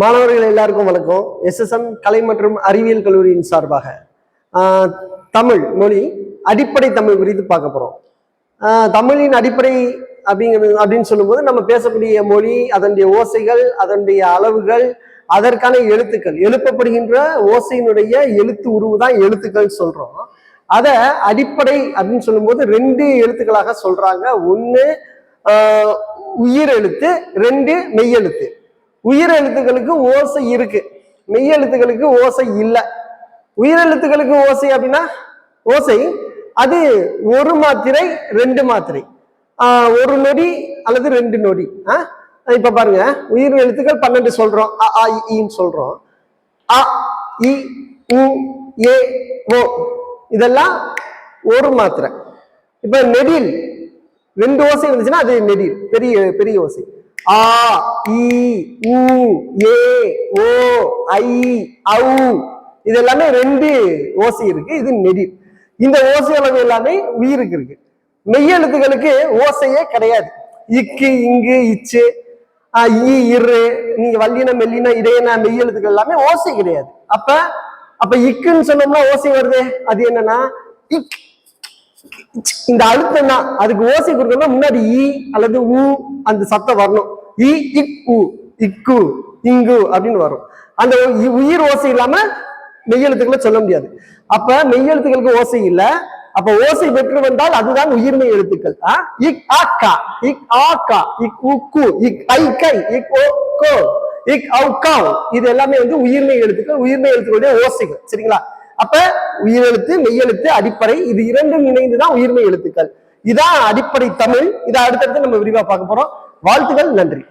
மாணவர்கள் எல்லாருக்கும் வணக்கம். எஸ்எஸ்எம் கலை மற்றும் அறிவியல் கல்லூரியின் சார்பாக தமிழ் மொழி அடிப்படை தமிழ் குறித்து பார்க்க போறோம். தமிழின் அடிப்படை அப்படிங்கிறது அப்படின்னு சொல்லும்போது நம்ம பேசக்கூடிய மொழி அதனுடைய ஓசைகள் அதனுடைய அளவுகள் அதற்கான எழுத்துக்கள் எழுப்பப்படுகின்ற ஓசையினுடைய எழுத்து உருவு தான் எழுத்துக்கள் சொல்றோம். அதை அடிப்படை அப்படின்னு சொல்லும்போது ரெண்டு எழுத்துக்களாக சொல்றாங்க. ஒன்று உயிர் எழுத்து ரெண்டு மெய்யெழுத்து. உயிர் எழுத்துக்களுக்கு ஓசை இருக்கு. மெய் எழுத்துக்களுக்கு ஓசை இல்லை. உயிர் எழுத்துக்களுக்கு ஓசை அப்படின்னா ஓசை அது ஒரு மாத்திரை ரெண்டு மாத்திரை. ஒரு நொடி அல்லது ரெண்டு நொடி. ஆ இப்ப பாருங்க உயிர் எழுத்துக்கள் பன்னெண்டு சொல்றோம். அ ஆ இன்னு சொல்றோம். அ இ உ ஏ ஓ. இதெல்லாம் ஒரு மாத்திரை. இப்ப நெடில் ரெண்டு ஓசை இருந்துச்சுன்னா அது நெடில் பெரிய பெரிய ஓசை. ஆ இ உ ஏ ஓ ஐ ஔ. இது எல்லாமே ரெண்டு ஓசை இருக்கு. இது நெடி இந்த ஓசி அளவு எல்லாமே உயிருக்கு இருக்கு. மெய்யெழுத்துகளுக்கு ஓசையே கிடையாது. இக்கு இங்கு இச்சு ஆ, ஈ இரு நீங்க வல்லின மெல்லின இடையன மெய்யெழுத்துக்கள் எல்லாமே ஓசை கிடையாது. அப்ப அப்ப இக்குன்னு சொன்னோம்னா ஓசை வருது. அது என்னன்னா இக் இந்த அழுத்தம் தான் அதுக்கு ஓசை கொடுக்கணும்னா முன்னாடி ஈ அல்லது ஊ அந்த சத்தம் வரணும். ஈ இக் உ இக்கு இங்கு அப்படின்னு வரும். அந்த உயிர் ஓசை இல்லாம மெய்யெழுத்துக்களை சொல்ல முடியாது. அப்ப மெய்யெழுத்துக்களுக்கு ஓசை இல்ல. அப்ப ஓசை பெற்று வந்தால் அதுதான் உயிர்மெய் எழுத்துக்கள். இக் ஆ கா. இக் ஆ கா. இக் உ கு. இக் ஐ கை. இக் ஓ கோ. இக் ஔ இது எல்லாமே வந்து உயிர்மை எழுத்துக்கள் உயிர்மெய் எழுத்துக்களுடைய ஓசைகள். சரிங்களா? அப்ப உயிரெழுத்து மெய்யெழுத்து அடிப்படை இது இரண்டும் இணைந்துதான் உயிர்மெய் எழுத்துக்கள். இதான் அடிப்படை தமிழ். இதை அடுத்தடுத்து நம்ம விரிவா பார்க்க போறோம். வாழ்த்துக்கள் நன்றி.